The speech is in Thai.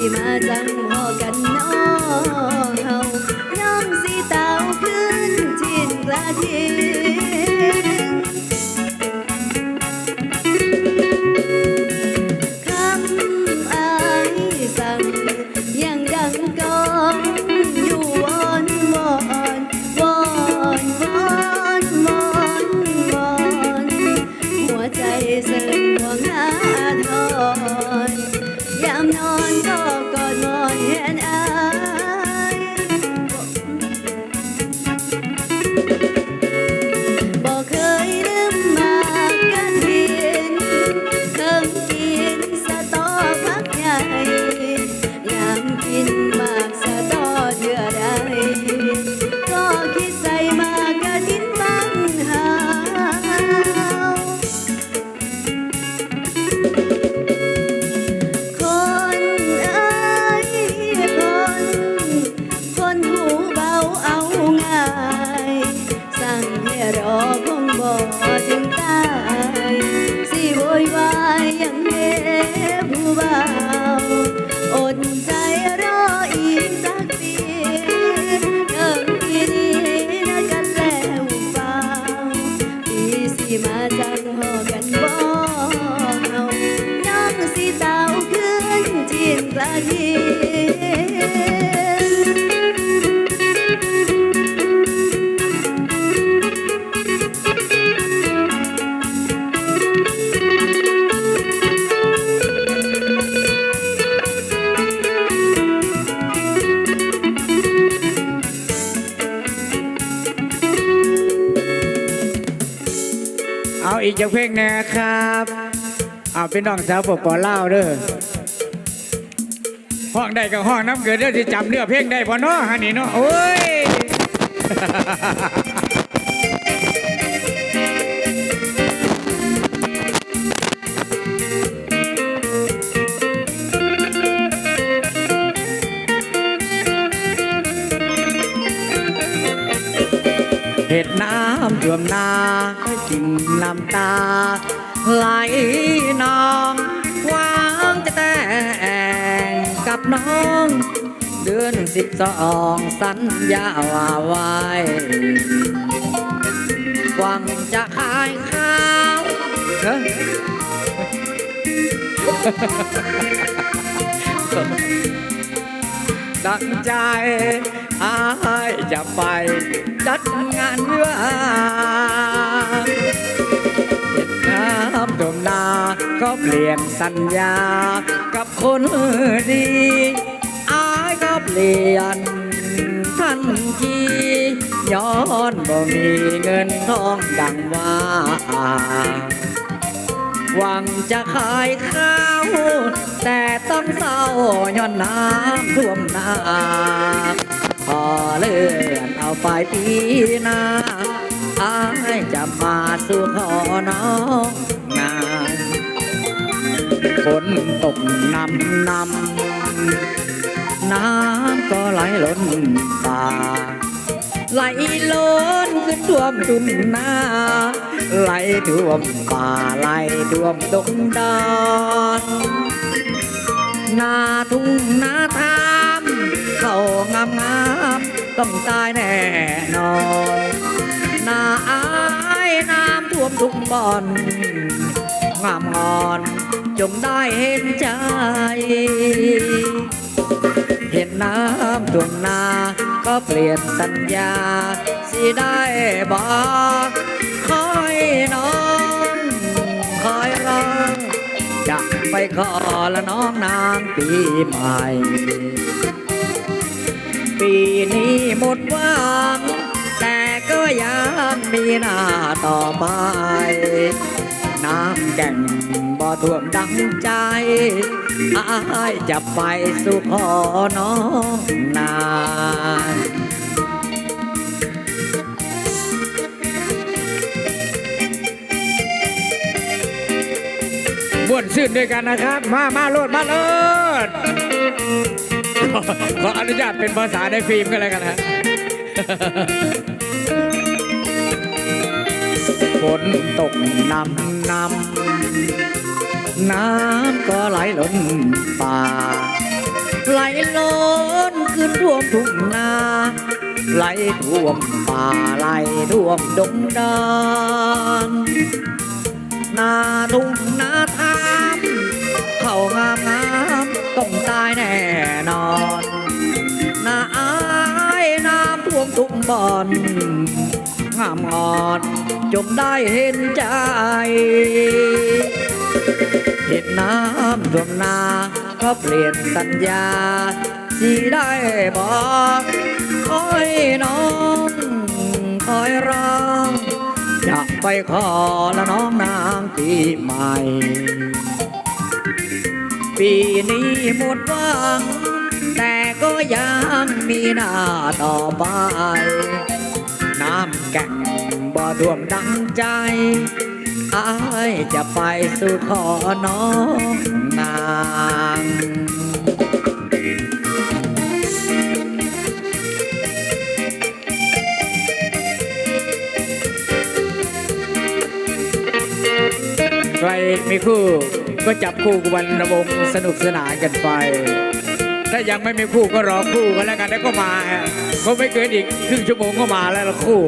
แล้วฟ้าวปีสิมาจังพอกันน้อเฮาน้ กี่มาจังหอกันบ่เฮาน้องสิเต้าขึ้นจีนกระทิ อีกจากเพลงแนะครับเอาเป็นน้องสาวปปอเล่าเด้อห้องใดกับห้องน้ำเกิดเด้อที่จำเนื้อเพลงได้พอเนาะฮันนี่เนาะโอ้ย เห็ดน้ำท่วมนาจิงน้ำตา ไหลนองวางจะแต่งกับน้อง เดือนสิบสองสัญญาว่าไว้หวังจะขายข้าวเฮ้ย ดังใจอายจะไปจัดงานเรือเห็นน้ำท่วมนาก็เปลี่ยนสัญญา กับคนดีอายก็เปลี่ยนทันทีย้อนบ่มีเงินทองดังว่า หวังจะขายข้าว แต่ต้องเศร้าย้อนน้ำท่วมนาพอเลื่อนเอาไปปีหน้าอายจะมาสู่ขอน้องงานฝนตกนำนำน้ำก็ไหลล้นป่าไหลล้นขึ้นท่วมตุนนา ไหลท่วมป่าไหลท่วมดงดอนนาทุ่งนาทามเขางามงามต้องตายแน่นอนนาอายน้ำท่วมทุกบ่อนงามงอนจงได้เห็นใจ เห็นน้ำท่วมนา ก็เปลี่ยนสัญญา สิได้บอก คอน้องคอยรอจะไปขอละน้องนางปีใหม่ ปีนี้หมดหวังแต่ก็ยังมีหน้าต่อไป น้ำแก่งบ่ท่วมดังใจอายจะไปสู่ขอน้องนา บ้วนซื่นด้วยกันนะครับ มามาโลดมาโลดขออนุญาตเป็นภาษาในฟิล์มกันเลยกันฮะฝนตกนำนำน้ำก็ไหลล้นป่า ไหลล้นขึ้นท่วมทุ่งนาไหลท่วมป่าไหลท่วมดงดานนาทุ่งนาทา มเข้ามงามต้องตายแน่นอนนาอายน้ำท่วมทุกบ่อนงามงอนจงได้เห็นใจ เห็นน้ำท่วมนาก็เปลี่ยนสัญญาสิได้บอกคอยน้องคอยร้องจะไปขอละน้องนางปีใหม่ ปีนี้หมดหวัง แต่ก็ยังมีหน้าต่อไป น้ำแก่งบ่ท่วมดังใจอายจะไปสู่ขอน้องนาง ใครมีคู่ก็จับคู่กันวันระวงสนุกสนานกันไป ถ้ายังไม่มีคู่ก็รอคู่กันแล้วกันแล้วก็มาฮะก็ไม่เกินอีกครึ่งชั่วโมงก็มาแล้วละคู่